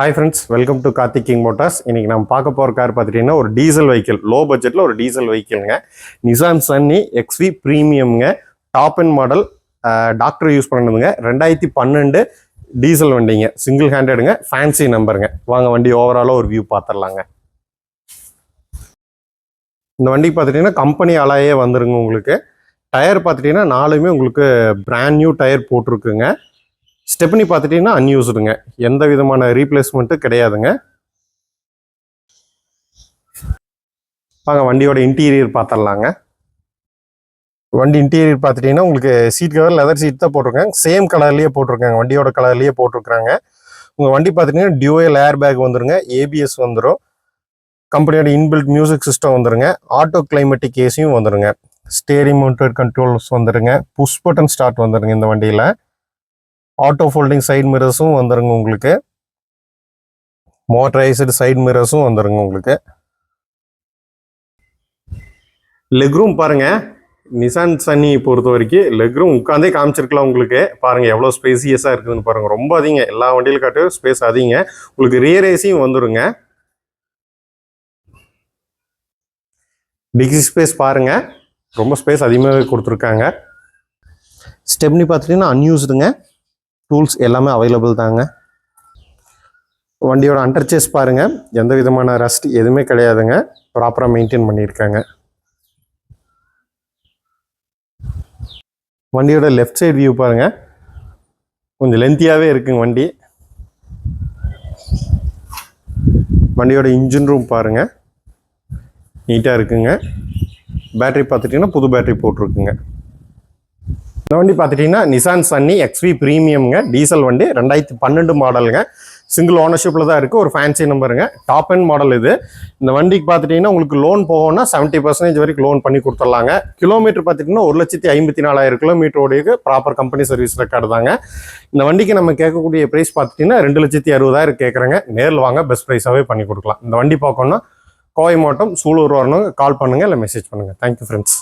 Hi friends welcome to Karthik king motors இன்னைக்கு நம்ம பார்க்க போகிற கார் பார்த்துட்டிங்கன்னா ஒரு டீசல் வெஹிக்கிள் லோ பட்ஜெட்டில் ஒரு டீசல் வெஹிக்கிள்ங்க Nissan Sunny XV ப்ரீமியம்ங்க top and model doctor use பண்ணதுங்க ரெண்டாயிரத்தி பன்னெண்டு டீசல் வண்டிங்க. சிங்கிள் ஹேண்டடுங்க ஃபேன்சி நம்பருங்க வாங்க வண்டி ஓவராலாக ஒரு வியூ பார்த்துடலாங்க. இந்த வண்டி பார்த்துட்டிங்கன்னா கம்பெனி அலாயே வந்துருங்க உங்களுக்கு. டயர் பார்த்துட்டிங்கன்னா நாலுமே உங்களுக்கு பிராண்ட் நியூ டயர் போட்டிருக்குங்க. ஸ்டெப்னி பார்த்துட்டிங்கன்னா அன்யூஸ்டுங்க எந்த விதமான ரீப்ளேஸ்மெண்ட்டும் கிடையாதுங்க. வாங்க வண்டியோட இன்டீரியர் பார்த்துடலாங்க. வண்டி இன்டீரியர் பார்த்துட்டிங்கன்னா உங்களுக்கு சீட் கவர் லெதர் சீட் தான் போட்டிருக்காங்க. சேம் கலர்லேயே போட்டிருக்காங்க. வண்டியோட கலர்லேயே போட்டிருக்காங்க உங்கள் வண்டி பார்த்துட்டிங்கன்னா டியூஎல் ஏர் பேக் வந்துருங்க ஏபிஎஸ் வந்துடும் கம்பெனியோட இன்பில்ட் மியூசிக் சிஸ்டம் வந்துருங்க. ஆட்டோ கிளைமேட்டிக் ஏசியும் வந்துருங்க. ஸ்டேரிங் மவுண்டட் கண்ட்ரோல்ஸ் வந்துருங்க. புஷ் பட்டன் ஸ்டார்ட் வந்துருங்க இந்த வண்டியில். ஆட்டோ ஃபோல்டிங் சைட் மிரர்ஸும் வந்துருங்க உங்களுக்கு. மோட்டரைஸ்டு சைட் மிரர்ஸும் வந்துருங்க உங்களுக்கு. லெக் ரூம் பாருங்க. நிசான் சன்னி பொறுத்த வரைக்கும் லெக் ரூம் உட்காந்தே காமிச்சிருக்கலாம் உங்களுக்கு. பாருங்க எவ்வளோ ஸ்பேசியஸாக இருக்குதுன்னு பாருங்க. ரொம்ப அதிகம் எல்லா வண்டியிலும் காட்டும் ஸ்பேஸ் அதிகங்க. உங்களுக்கு ரியர் ஏசியும் வந்துருங்க. டிகி ஸ்பேஸ் பாருங்க. ரொம்ப ஸ்பேஸ் அதிகமாகவே கொடுத்துருக்காங்க. ஸ்டெப்னி பார்த்துட்டிங்கன்னா அன்யூஸ்டுங்க டூல்ஸ் எல்லாமே அவைலபிள் தாங்க. வண்டியோட அண்டர்ச்சேஸ் பாருங்க. எந்த விதமான ரஸ்ட் எதுவுமே கிடையாதுங்க. ப்ராப்பராக மெயின்டைன் பண்ணியிருக்காங்க. வண்டியோட லெஃப்ட் சைடு வியூ பாருங்க. கொஞ்சம் லென்த்தியாகவே இருக்குங்க வண்டி. வண்டியோட இன்ஜின் ரூம் பாருங்க. நீட்டாக இருக்குங்க. பேட்டரி பார்த்துட்டிங்கன்னா புது பேட்டரி போட்டிருக்குங்க. இந்த வண்டி பார்த்துட்டிங்கன்னா நிசான் சன்னி எக்ஸ்வி ப்ரீமியம்ங்க டீசல் வண்டி ரெண்டாயிரத்தி பன்னெண்டு மாடலுங்க சிங்கிள் ஓனர்ஷிப்பில் தான் இருக்குது ஒரு ஃபேன்சி நம்பருங்க டாப் அண்ட் மாடல் இது. இந்த வண்டிக்கு பார்த்துட்டிங்கன்னா உங்களுக்கு லோன் போகணும்னா செவன்ட்டி பர்சன்டேஜ் வரைக்கும் லோன் பண்ணி கொடுத்துட்லாங்க. கிலோமீட்டர் பார்த்துட்டிங்கன்னா ஒரு லட்சத்தி ஐம்பத்தி நாலாயிரம் kilometre proper company service record தாங்க. இந்த வண்டிக்கு நம்ம கேட்கக்கூடிய ப்ரைஸ் பார்த்துட்டிங்கன்னா ரெண்டு லட்சத்தி அறுபதாயிரம் கேட்குறேங்க. நேரில் வாங்க பெஸ்ட் ப்ரைஸாகவே பண்ணி கொடுக்கலாம். இந்த வண்டி பார்க்கணுன்னா கோவை மாவட்டம் சூலூர் வரணும் கால் பண்ணுங்கள் இல்லை மெசேஜ் பண்ணுங்கள் தேங்க்யூ ஃப்ரெண்ட்ஸ்